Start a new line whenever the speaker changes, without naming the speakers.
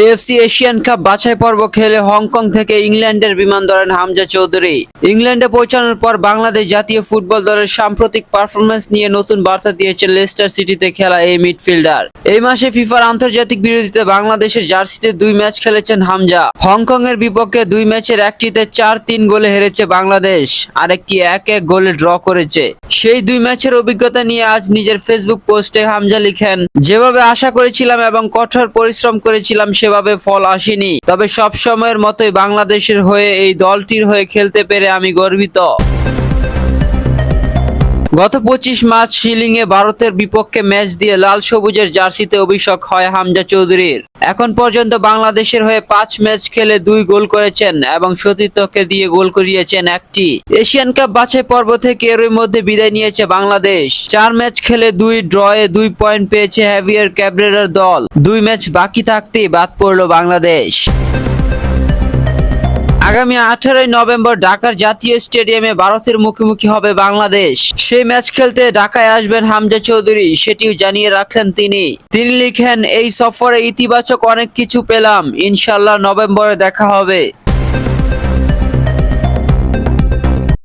AFC Asian cup বাছাই পর্ব খেলে হংকং থেকে ইংল্যান্ডের বিমান ধরেন হামজা চৌধুরী। ইংল্যান্ডে পৌঁছানোর পর বাংলাদেশ জাতীয় ফুটবল দলের সাম্প্রতিক পারফরমেন্স নিয়ে নতুন বার্তা দিয়েছে লেস্টার সিটিতে খেলা এই মিডফিল্ডার এই মাসে ফিফার আন্তর্জাতিক বিরোধিতা বাংলাদেশের জার্সিতে দুই ম্যাচ খেলেছেন হামজা। হংকং এর বিপক্ষে দুই ম্যাচের একটিতে চার তিন গোলে হেরেছে বাংলাদেশ, আরেকটি এক এক গোলে ড্র করেছে। সেই দুই ম্যাচের অভিজ্ঞতা নিয়ে আজ নিজের ফেসবুক পোস্টে হামজা লিখেন, যেভাবে আশা করেছিলাম এবং কঠোর পরিশ্রম করেছিলাম সেভাবে ফল আসেনি। তবে সব সময়ের মতোই বাংলাদেশের হয়ে এই দলটির হয়ে খেলতে পেরে আমি গর্বিত। গত পঁচিশ মার্চ শিলিং এ ভারতের বিপক্ষে ম্যাচ দিয়ে লাল সবুজের জার্সিতে অভিষেক হয় হামজা চৌধুরীর। এখন পর্যন্ত বাংলাদেশের হয়ে পাঁচ ম্যাচ খেলে দুই গোল করেছেন এবং সতীর্থকে দিয়ে গোল করিয়েছেন একটি। এশিয়ান কাপ বাছাই পর্ব থেকে এরই মধ্যে বিদায় নিয়েছে বাংলাদেশ। চার ম্যাচ খেলে দুই ড্রয়ে দুই পয়েন্ট পেয়েছে হ্যাভিয়ার ক্যাবরেরার দল। দুই ম্যাচ বাকি থাকতেই বাদ পড়ল বাংলাদেশ। আগামী আঠারোই নভেম্বর ঢাকার জাতীয় স্টেডিয়ামে ভারতের মুখোমুখি হবে বাংলাদেশ। সেই ম্যাচ খেলতে ঢাকায় আসবেন হামজা চৌধুরী, সেটিও জানিয়ে রাখলেন তিনি। তিনি লিখেন, এই সফরে ইতিবাচক অনেক কিছু পেলাম। ইনশাল্লাহ নভেম্বরে দেখা হবে।